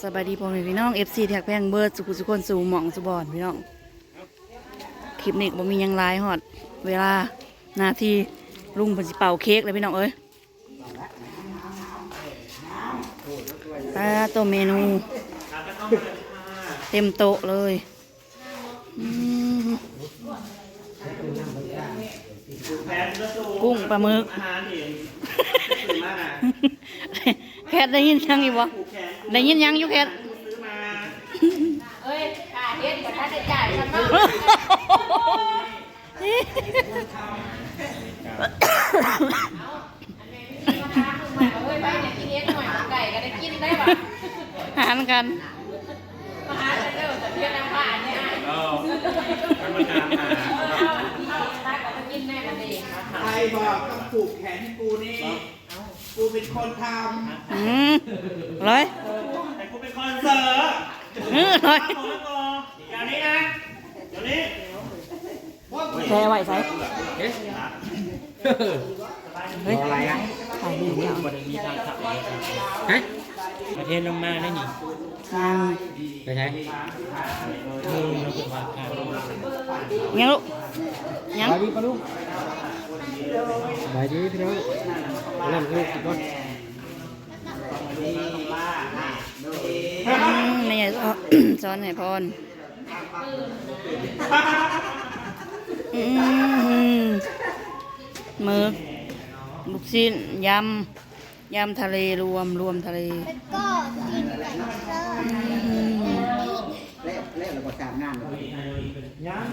สบายดีพ่อแม่พี่น้อง FC แท็กแพงเบิร์ดสุขุสุคนสู่หมองสุบอนพี่น้อง คลิปนี้ก็บ่มียังหลายฮอด เวลานาทีลุงเพิ่นสิเป่าเค้กเลยพี่น้องเอ้ยตาตัวเมนู เต็มโต๊ะเลยกุ้งปลาหมึกแคทได้ยินยังอยู่บ่ผูกแขน ได้ยินยังอยู่แคทซื้อมาเอ้ยค่าเฮ็ดกับค่าใช้จ่ายฉันเนาะราคาคือใหม่เอ้ยไปเนี่ยกินเฮ็ดหน่อยไก่ก็ได้กินได้ป่ะหารกันมาหาฉันเด้อแต่เพียงน้ำผ่านเนี่ยเออทำมานานมาถ้าก็จะกินแม่กันเองใครบอกต้องผูกแขนให้กูนี่ กูเป็นคนทอืมร้อยแต่กูเป็น คอนเสิร์ตเออร้อย่างนี้นะ เดี๋ยวนี้แช่ไว้ใส่เฮ้ยอะไรอะถ่ายรูปเนี่ยฮะประเทศลงมาได้นี่ทางไปใช้เออเราเป็นว่าอ่ายังลูกยังไปดีปะลูกไปดีพี่น้องนั่นลูกรถ อืมนี่ไงสอนให้พรอืมหมึกลูกชิ้นยำยำทะเลรวมรวมทะเลก็กินไก่ทอดอืมำแล้วแล้วเราก็สร้างงานเลยยัง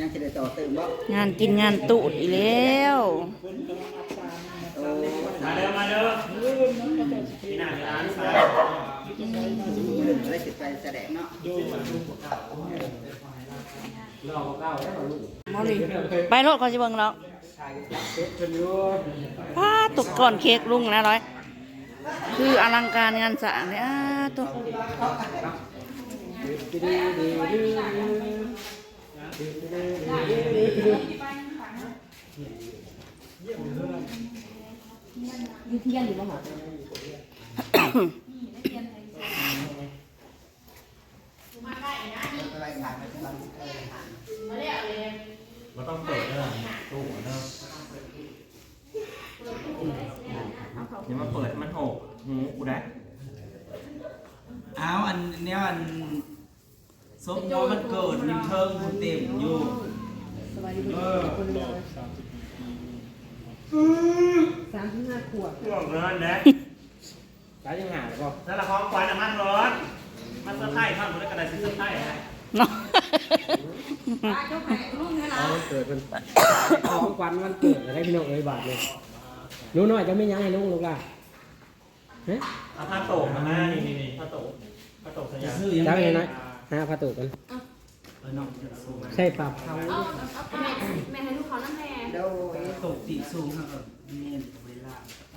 ยังจะได้ต่อเติมบ่งานกินงานตูดอีกแล้วโอ้มาเด้อมาเด้อ ที่หน้าร้านสายได้สิไปแสดงเนาะมอลีไปรถเขาจะเบิ่งเราเป็ดจนอยู่พาตกก่อนเค้กลุงนะร้อย คืออลังการงานสร้างเนี่ยตัวดีดีดีดีดีอะไรงานไปที่บ้าน มันต้องเปิดเด้อตู้เด้ออย่ามาเปิดให้มันหกหูกูได้อ้าวอันเนี้ยอันซบโมมันเกิดมีเทิงบุญเต็มอยู่เออห่วงเงินนะ ไปยังหาหรือเปล่าแล้วละครควันอะมันร้อนมันเสื้อไข่ข้างบนแล้วกระดาษเสื้อไข่ฮะเนาะเอาวันเกิดมันของควันวันเกิดอะไรพี่น้องเอ้ยบาทเลยหนูน้อยจะไม่ยั้งให้ลูกลูกล่ะฮะเอาผ้าโตกมาหน้านี่นี่นี่ผ้าโตกผ้าโตกสยามซื้อยังจ้างยังไงหาพาตุกันเออน้องจะสู้ใช่ปรับเขาเอาเอาแม่แม่ให้ลูกเขาน้ำแม่โดยตกติสูงครับเออเมนเวลาอ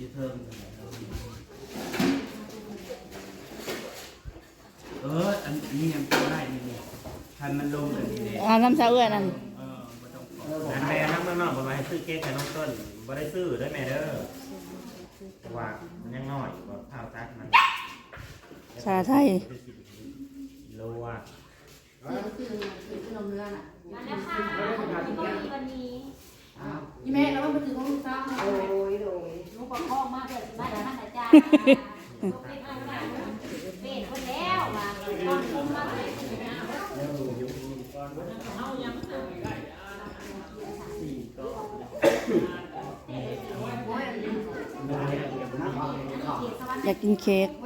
ยู่เทิงเอออันนี้ยังตัวได้นี่นี่ทันมันลงเลยนี่เนี่ยเอาน้ำซาเอื้อนั่นเออไม่ต้องขออันแม่ทั้งเมืองนอกบอกว่าให้ซื้อเค้กให้น้องต้นบ่ได้ซื้อได้แม่เด้อเพราะว่ามันยังน้อยว่าข้าวตักมันชาไทยโลอะ มาแล้วค่ะที่ก็มีวันนี้ ยี่แม่เราต้องไปถึงห้องซ้ำโอ้ยโดยลูกประคองมากเลยบ้านท่านอาจารย์ลูกเป็นอะไรเป็นคนแล้วมาตอนคุ้มมากเลยอยากกินเค้กเขา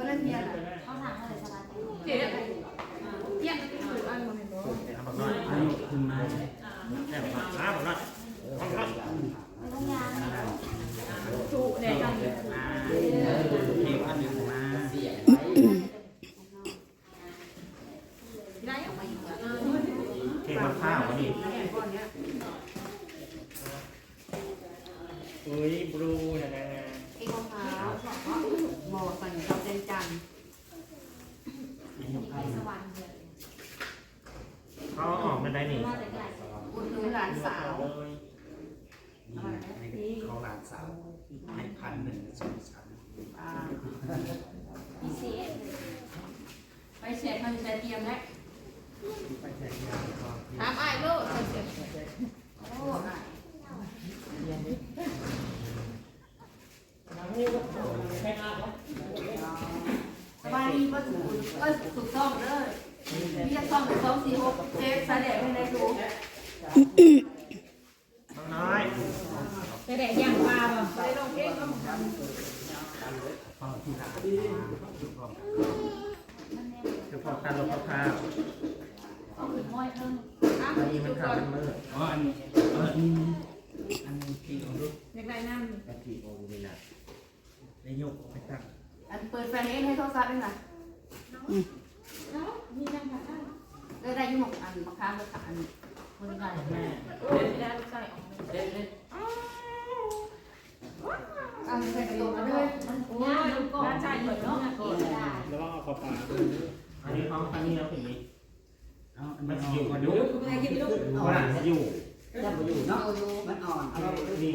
ถามอะไเขาออกกันได้นี่คุณหนูหลานสาวนี่เขาหลานสาวให้พันหนึ่งสองชั้นอ่าอีเสียไปเสียมันจะเตรียมแล้วไปาก่อนถามไอ้ายลูกโอ้ยสบายดีก็าสุขสุขกต้องเลย พี่จะต้องสองสี่หกเจ็ดสายแดดไม่ได้ดูน้องน้อยแต่แดดย่างปลาบ่ไปลงเก๊กก็คือพอการลงข้าวเอาขึ้นห้อยเพิ่มอ้าวอันนี้มันข้าวก่อนเป็นมืออ๋ออันนี้อันนี้อันนี้พี่ของลูกอยากได้น้กะทิโอ้นี่นะได้ยกไปตั้งอันเปิดแฟนเองให้โทรศัพท์ได้ไหม มีน้ำผัดได้ ได้ได้ยี่หมกอั นมะขามมะขามอันคนได้แม่ได้ลูกไก่ออกมาอันใส่กระโดดมาด้วยมันง่ายมันก็ใช่เหมือนเนาะก็ได้แล้วก็เอาเข้าปากอันนี้เขาอันนี้เราถึงนี้เอาอันมันนี้จะเอาอยู่ก่อนมันดูอยู่ว่าจะอยู่จะมาอยู่เนาะมันอ่อนนี่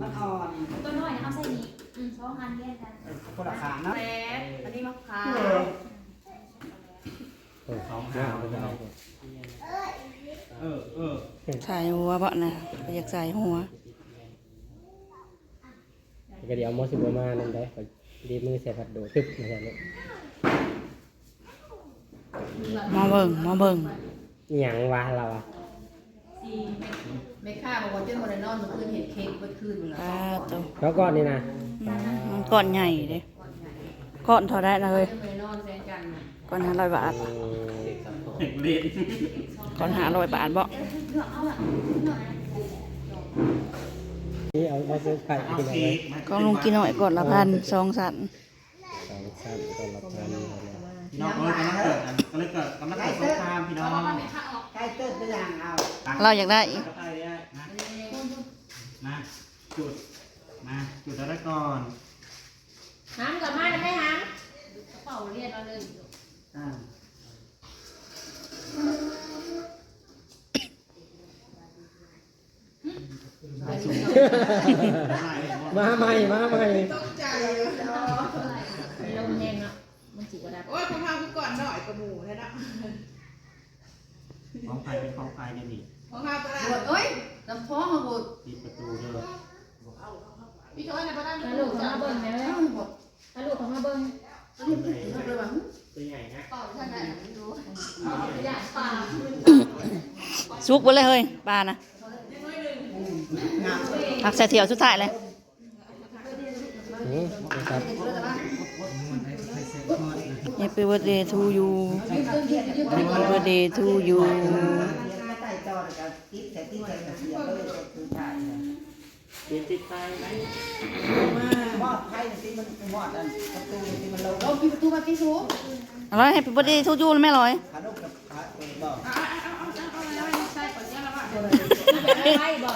มันอ่อนตัวน้อยนะเอาใส่นี่อืมสองอันเรียนกันคนละขาเนาะแซ่บอันนี้มะขาม สองหาวเลยเออเออใส่หัวบ่นะอยากใส่หัวก็เดี๋ยวเอาหมอสิบมานั่นได้ขอดีมือใส่ผัดโดดตึ๊บมาใส่เลยมาเบิ่งมาเบิ่งอหย่างวะเราอะไม่ค่าบอกว่าเจ้าโมเดลนอนเมื่อคืนเห็นเค้กเมื่อคืนอยู่แล้วปลาตัวแล้วก่อนนี่นะมันก้อนใหญ่เด้ก้อนเท่าได้นะเฮ้ยเจ้าโมเดลนอนแซงกันน่ะก้อนห้าร้อยบาทอืม เด็กเล่นก้อนห้าร้อยบาทบ่นี่เอามาซื้อไข่เอากินอะไรเค้กมาก็ลุงกินหน่อยก่อนละพันสองสันสองสามก่อนละพันพี่น้องเอ้ยกำลังเกิดอันก็เลยเกิดกำลังเกิดสงครามพี่น้องใกล้เติร์ดไปอย่างเอาเราอยากได้อีกก็ไปได้นะมาจุดมาจุดแล้วได้ก่อนหามกับมาได้ไหมหามกระเป๋าเรียนเราเลย อ่า มาใหม่มาใหม่ลมแรงเนาะมันสิกว่าได้โอ้ยพะพาคือก่อนหน่อยกับหมูเลยนะของไฟเป็นของไฟเนี่ยนี่พะพาตัวละเอ้ยน้ำท้องมาบุดปิดประตูเด้อพี่ช้อยในบ้านถ้าลูกเขามาเบิ่งนะถ้าลูกเขามาเบิ่งตัวใหญ่นะต่อท่านไหนดูอยากปลาสุกไปเลยเฮ้ยปลานะ ผักใส่เถี่ยวสุดท้ายเลยอืมครับ Happy birthday to you Happy birthday to you ไม่ใส่จอเลยกับติ๊บแต่ติ๊บแต่กับเสียเลยก็คือถ่ายเปลี่ยนติดไฟไหมมอดไพ่ที่มันมอดอันประตูที่มันลงเราปิดประตูมาพี่ชูอร่อย Happy birthday to you เลยแม่ร้อยขานุกกับขาเองบอก ไปบ่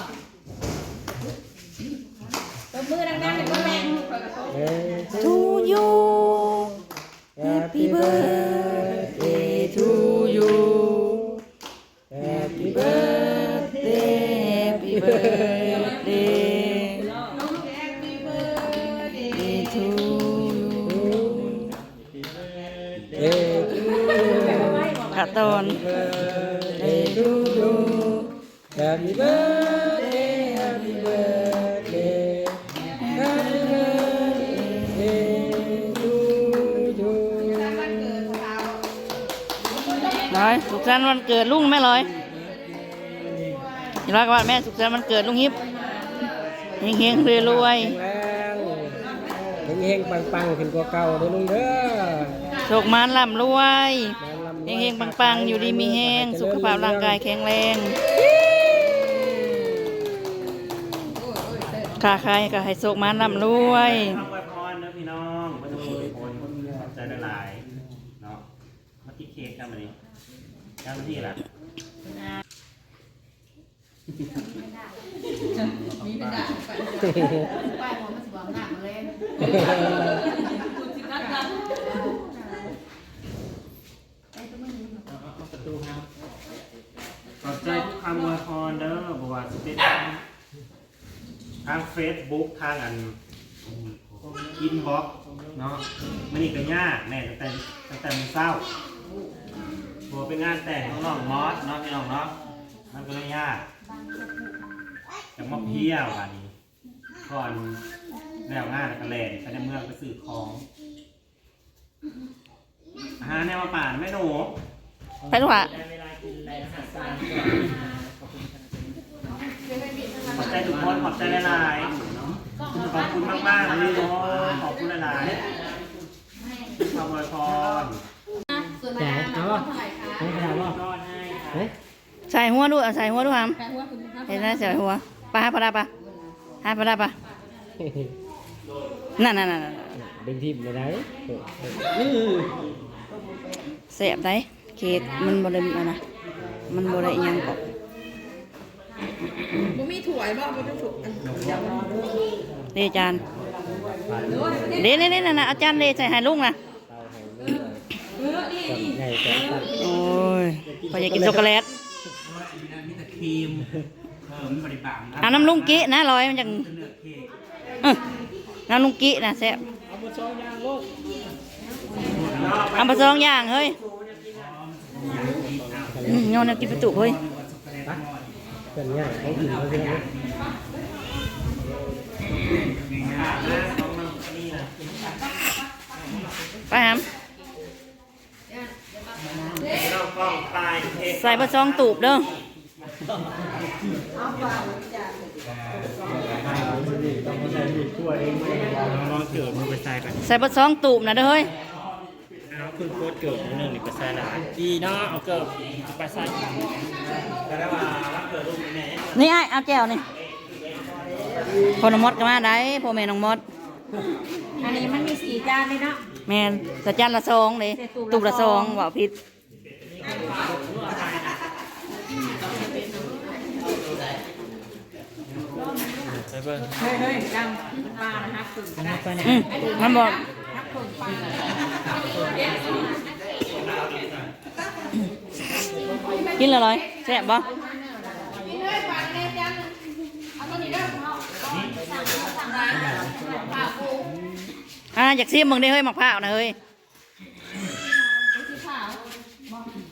ตบมือดังๆเลยบ่แรง เอ้ย to you Happy birthday to you Happy birthday Happy birthday Day to you เอ้ย ขาตอน Happy birthday Happy birthday Happy birthday to you ร้อยสุขสันต์วันเกิดลุงแม่ร้อยอย่าร้อยกับว่าแม่สุขสันต์วันเกิดลุงฮิปเฮงๆรวยรวยแรงเฮงๆปังๆขึ้นกว่าเก่าเด้อลุงเด้อๆโชคมานร่ำรวยเฮงๆปังๆ อยู่ดีมีแฮงสุขภาพร่างกายแข็งแรง ค้าขายก็ให้โชคมานร่ำรวยขอบพรนะพี่น้องมาดูทุกคนขอบใจหลายๆเนาะมาที่เค้กกันมาดิเจ้าหน้าที่ล่ะมีเป็นด่าป้ายหัวมันสิบอกหนักเลยประตูครับขอบใจทุกคำอวยพรเด้อบอกว่าจะเป็น ทางเฟซบุ๊กทางอันอินบ็อกเนาะมันนี่ก็ยากแม่ตั้งแต่ตั้งแต่มันเศร้าบัวเป็นงานแต่งของน้องมอสเนาะพี่น้องเนาะมันก็เลยยากจากมาเพี้ยวอันนี้ก่อนแล้วงานแล้วก็แลนไปในเมืองไปซื้อของอาหารแนวป่านแม่หนูไปลูกหละ ขอบใจทุกคนขอบใจหลายๆขอบคุณมากๆเลยโอ้ขอบคุณหลายๆขอบคุณพรส่วนแต่มากเอาเท่าป่ะไหร่คะไม่ขนาดป่ะเฮ้ยใส่หัวดูเอาใส่หัวดูหามแต่ว่าคุณภาพเห็นไหมใส่หัวไปหาปลาดาปะหาปลาดาปะนั่นนั่นนั่นนั่นดึงทิพย์เลยได้นี่เสียบได้เค้กมันบริเวณนะมันบริเวณยังกบ บ่มีถั่วบ่บ่ต้องถั่วอันเดจานเดเดเดนั่นนะอาจารย์เดใส่ให้ลุงนะเออนี่นี่ใหญ่แก่ตัดโอ้ยพออยากกินช็อกโกแลตมีแต่ครีมเพิ่มบริบาลนะเอาน้ำลุงกี้นะร้อยมันจังเนื้ออน้ำลุงกี้นะแซ่บเอาไปซองยางโลกเอาไปสองอย่างเฮ้ยอืมโยนเอากินประตูเฮ้ย เป็นง่ายเขากินเขากินเขาไปหามเรากล้องตายเทใส่ปลาซองตูบเด้อใส่ปลาซองตูบนะเด้อเฮ้ย เอาคือโคตรเกิดนิดนึงนี่ไปใส่ละดีเนาะเอาเกิดไปใส่แต่ได้ว่ารับเกิดลูกแม่นี่ไอ้เอาแก้วนี่พอน้องมดก็มาได้พ่อแม่น้องมดอันนี้มันมีสี่จานเลยเนาะแม่นแต่จานละซองเลยตูบละซองว่าผิดใส่เบิ้งเฮ้ยเฮ้ยดังปลานะฮะถึงได้อืมมันบอก กินเลยเลยแซ่บบ่นี่เลยปลาในจานนึงเอาตัวนี้เด้อปลาปูอ่าอยากซิมมึงได้เฮ้ยหมักผ้าวนะเฮ้ย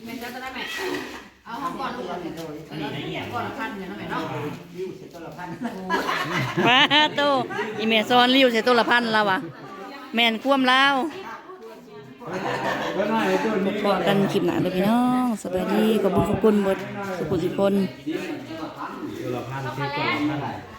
แม่จะได้ไหมเอาห้องก่อนลูกก่อนก่อนละพันเนี่ยนะแม่เนาะว้าโตอีเมซอนริ้วใส่ตัวละพันแล้ววะ แม่นคว่ำลาวพอกันคลิปหนาเลยพี่น้องสบายดีขอบคุณขอบคุณหมดสุขุสิคนตัวละพันที่ตัวละพัน